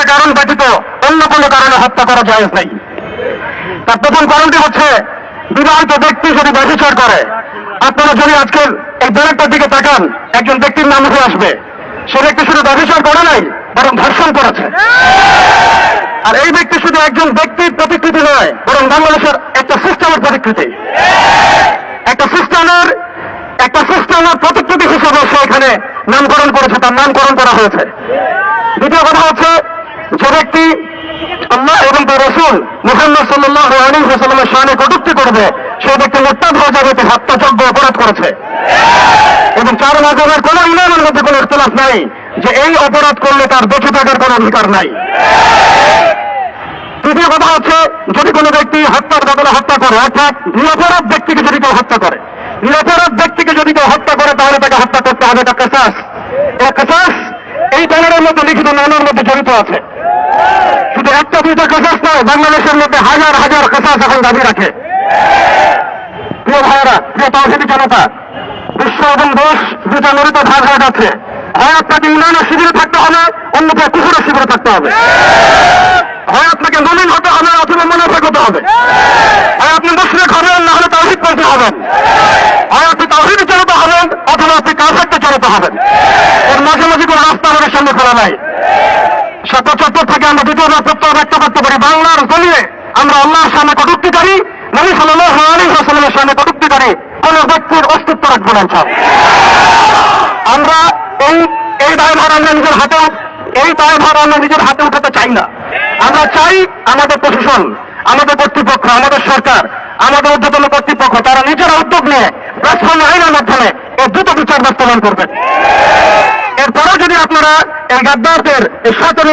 একটা কারণ ব্যতীত অন্য কোনো কারণে হত্যা করা যায় নাই। তার প্রথম কারণটি হচ্ছে, বিবাহিত ব্যক্তি যদি ব্যবচার করে, আপনারা যদি আজকের এই ব্যারাকটার দিকে তাকান, একজন ব্যক্তির নাম উঠে আসবে। সে ব্যক্তি শুধু ব্যবচার করে নাই, বরং ধর্ষণ করেছে। আর এই ব্যক্তি শুধু একজন ব্যক্তির প্রতিকৃতি নয়, বরং বাংলাদেশের একটা সিস্টেমের প্রতিকৃতি। একটা সিস্টেমের একটা সিস্টেমের প্রতিকৃতি হিসেবে সে এখানে নামকরণ করেছে, তার নামকরণ করা হয়েছে। দ্বিতীয় কথা হচ্ছে যে ব্যক্তি আল্লাহ এবং তার রসুল মুহাম্মদ সাল্লাহ আলী সাল্লামের সামনে কটুক্তি করবে, সেই ব্যক্তি মোট্টাদ হয়ে যাবে যে হত্যাযোগ্য অপরাধ করেছে। এবং চার মাধ্যমের কোন ইমানের মধ্যে কোনো ইখতলাফ নাই, যে এই অপরাধ করলে তার বেঁচে থাকার কোনো অধিকার নাই। তৃতীয় কথা হচ্ছে, যদি কোনো ব্যক্তি হত্যার বদলে হত্যা করে, অর্থাৎ নিরপরাধ ব্যক্তিকে যদি কেউ হত্যা করে, নিরপরাধ ব্যক্তিকে যদি কেউ হত্যা করে, তাহলে তাকে হত্যা করতে হবে এটা কেসাস। এই কেসাস, এই ব্যানারের মধ্যে লিখিত নামের মধ্যে জড়িত আছে। শুধু একটা দুইটা কেসাস নয় বাংলাদেশের মধ্যে হাজার হাজার কেসাস এখন দাবি রাখে। প্রিয় ভাইয়েরা, প্রিয় তহসিদি জনতা, বিশ্ব এবং দেশ দুটা নড়িত ভাগ হয়ে যাচ্ছে। হয় আপনাকে ইমানের শিবিরে থাকতে হবে, অন্যথায় কুকুরের শিবিরে থাকতে হবে। হয় আপনাকে মলিন হতে হবে, অথবা মনোভাগ হতে হবে। হয় আপনি মুশ্রিক হবেন, না হলে তাহিদ করতে হবেন। হয় আপনি তাহিদে চালাতে হবেন, অথবা আপনি কাফেরকে চালাতে হবেন। এর মাঝে মাঝে কোনো রাস্তা আমাদের সামনে খোলা নাই। থেকে আমরা প্রত্যয় ব্যক্ত করতে পারি বাংলার জমিয়ে আমরা আল্লাহর সামনে কটুক্তিকারী, নবী সাল্লাহ আলী হাসলামের সামনে কটুক্তিকারী কোন ব্যক্তির অস্তিত্ব রাখব না। আমরা এই এই দায়ভার আমরা নিজের হাতে এই দায়ভার আমরা নিজের হাতে উঠাতে চাই না। আমরা চাই আমাদের প্রশাসন, আমাদের কর্তৃপক্ষ, আমাদের সরকার, আমাদের ঊর্ধ্বতন কর্তৃপক্ষ, তারা নিজেরা উদ্যোগ নিয়ে প্ল্যাটফর্ম আইনের মাধ্যমে এই দ্রুত বিচার বাস্তবায়ন করবেন। এরপরেও যদি আপনারা এই গাদ্দারদের, এই সতেরো